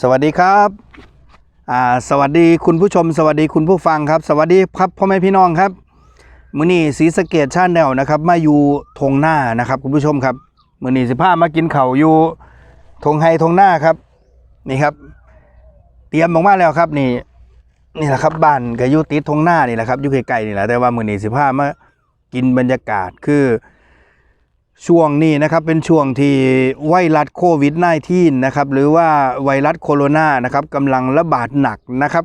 สวัสดีครับอ่าสวัสดีคุณผู้ชม สวัสดีคุณผู้ฟังครับ สวัสดีครับพ่อแม่พี่น้องครับมือนี้สีสะเกตชาแนลนะครับ มาอยู่ทงหน้านะครับ คุณผู้ชมครับมือนี้สิพามากินเข่าอยู่ทงไฮทงหน้าครับนี่ครับ เตรียมออกมาแล้วครับนี่นี่แหละครับบ้านก็อยู่ติดทงหน้านี่แหละครับอยู่ใกล้ๆนี่แหละแต่ว่ามือนี้สิพามากินบรรยากาศคือ ช่วงนี้นะครับเป็นช่วงที่ไวรัสโควิด -19 นะครับหรือว่าไวรัสโคโรนานะครับกำลังระบาดหนักนะครับ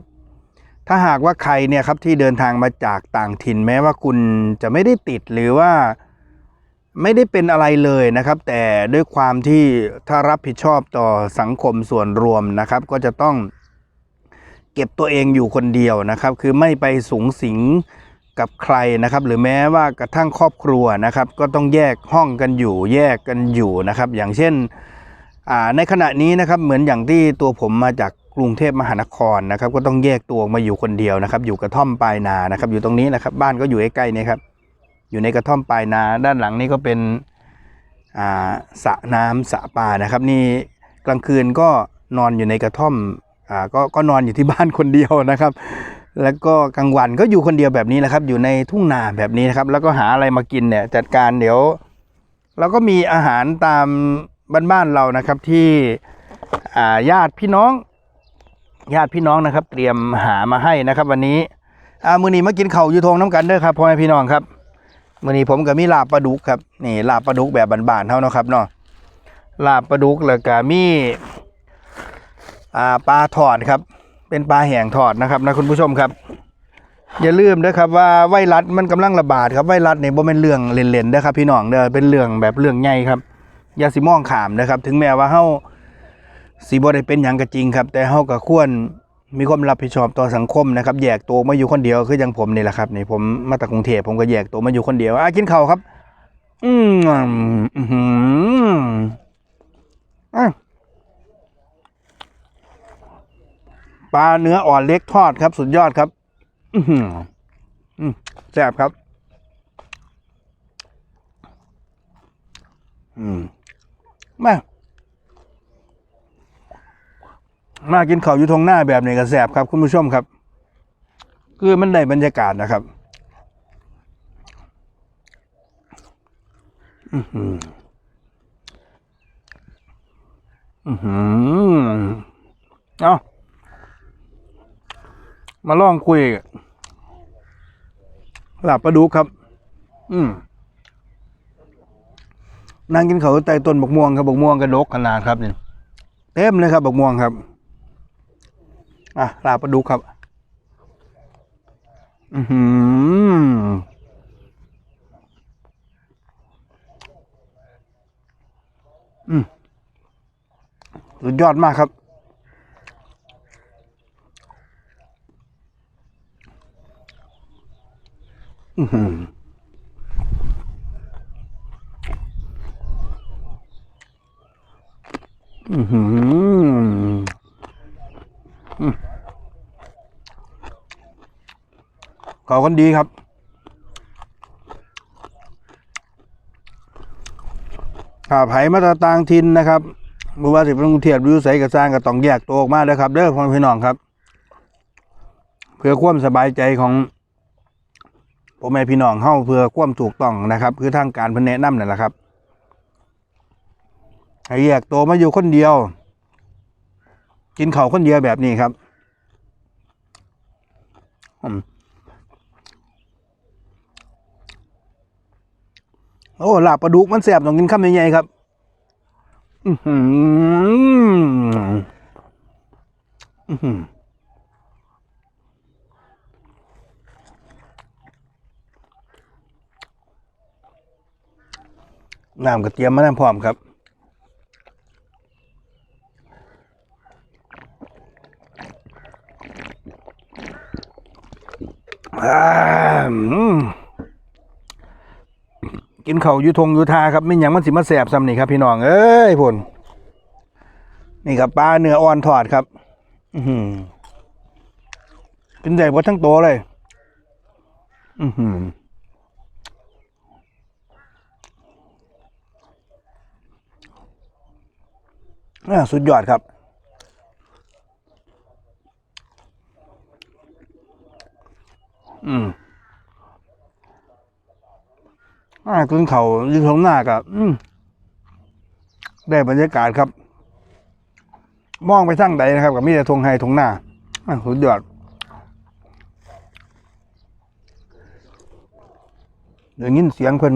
ถ้าหากว่าใครเนี่ยครับที่เดินทางมาจากต่างถิ่นแม้ว่าคุณจะไม่ได้ติดหรือว่าไม่ได้เป็นอะไรเลยนะครับ แต่ด้วยความที่ถ้ารับผิดชอบต่อสังคมส่วนรวมนะครับ ก็จะต้องเก็บตัวเองอยู่คนเดียวนะครับ คือไม่ไปสูงสิง กับใครนะครับ หรือแม้ว่ากระทั่งครอบครัวนะครับ ก็ต้องแยกห้องกันอยู่ แยกกันอยู่นะครับ อย่างเช่นในขณะนี้นะครับเหมือนอย่างที่ตัวผมมาจากกรุงเทพมหานครนะครับ ก็ต้องแยกตัวมาอยู่คนเดียวนะครับ อยู่กระท่อมปลายนานะครับ อยู่ตรงนี้นะครับ บ้านก็อยู่ใกล้ๆนี่ครับอยู่ในกระท่อมปลายนา ด้านหลังนี่ก็เป็นสระน้ำสระปลานะครับ นี่กลางคืนก็นอนอยู่ในกระท่อมอก็ก็นอนอยู่ที่บ้านคนเดียวนะครับ แล้วก็กลางวันก็อยู่คนเดียวแบบนี้แหละครับ อยู่ในทุ่งนาแบบนี้นะครับ แล้วก็หาอะไรมากินเนี่ย จัดการเดี๋ยว เราก็มีอาหารตามบ้านๆเรานะครับที่ญาติพี่น้อง ญาติพี่น้องนะครับ เตรียมหามาให้นะครับ วันนี้มือนี้มากินเข้าอยู่ทงน้ำกันเด้อครับพ่อแม่พี่น้องครับมื้อนี้ผมก็มีลาบปลาดุกครับนี่ลาบปลาดุกแบบบานๆเท่านะครับเนาะลาบปลาดุกแล้วก็มีอ่าปลาทอดครับ เป็นปลาแห้งทอดนะครับนะคุณผู้ชมครับอย่าลืมนะครับว่าไวรัสมันกำลังระบาดครับไวรัสเนี่ยบ่เป็นเรื่องเล่นๆนะครับพี่น้องเด้อเป็นเรื่องแบบเรื่องใหญ่ครับอย่าสิมองขามนะครับ ถึงแม้ว่าเฮาสิบ่ได้เป็นหยังก็จริงครับ แต่เฮาก็ควรมีความรับผิดชอบต่อสังคมนะครับแยกตัวมาอยู่คนเดียวคืออย่างผมนี่แหละครับนี่ผมมาจากกรุงเทพผมก็แยกตัวมาอยู่คนเดียวอะกินข้าวครับ อืมอื้อหืออะ ป ลาเนื้ออ่อนเล็กทอดครับ สุดยอดครับแซ่บครับ อืมมามากินข้าวอยู่ทงหน้าแบบนี้ก็แซ่บครับ คุณผู้ชมครับ คือมันได้บรรยากาศนะครับอือหืออือหือเอา มาลองคุยหลับประดูครับ อืมนั่งกินเขาวใต้ต้นบกม่วงครับบกม่วงกระดกขนาดครับเนี่ยเต็มเลยครับบกม่วงครับ อะลาบประดูครับ อือหืออืมสุดยอดมากครับ อื้อหือเขากันดีครับถ้าไผมาตรต่างทินนะครับบ่ว่าสิเป็นกรุงเทพหรือไสก็สร้างก็ต้องแยกตัวออกมาเด้อครับ เด้อพ่อแม่พี่น้องครับ เพื่อความสบายใจของ พ่อแม่พี่น้องเฮาเพื่อความถูกต้องนะครับ คือทางการพิ่นแนะนำนั่นแหละครับให้แยกตัวมาอยู่คนเดียว กินเข้าคนเดียวแบบนี้ครับอืมโอ้ลาบปลาดุกมันแสบต้องกินคำใหญ่ๆครับอือหืออือหือ น้ำกระเทียมมาน้ำพร้อมครับกินเข่าอยุทงอยุทาครับไม่หยังมันสิมาแสบซ้ำนี่ครับพี่น้องเอ้ยพนนี่ครับปลาเนื้ออ่อนทอดครับอืกินใหญ่หมดทั้งตัวเลย อือหือ สุดยอดครับอืมอ่ากินเขายืนท้งหน้ากับอืมได้บรรยากาศครับ มองไปทางใดนะครับ กับมีแต่ทงไฮทงหน้าอ่าสุดยอดเดี๋ยวนี้เสียงคน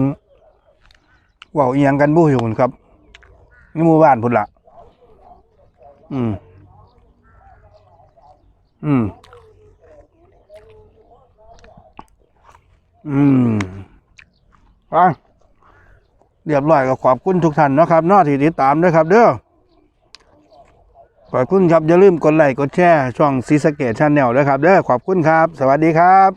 ว่าเอียงกันบู้อยู่ครับนี่มู่บ้านพุ่นละ อืม อืม อืมอะเรียบร้อยก็ขอบคุณทุกท่านนะครับนอกที่ติดตามด้วยครับ เด้อขอบคุณครับ อย่าลืมกดไลค์กดแชร์ช่องซีสเกตชาแนลด้วยครับ เด้อขอบคุณครับ สวัสดีครับ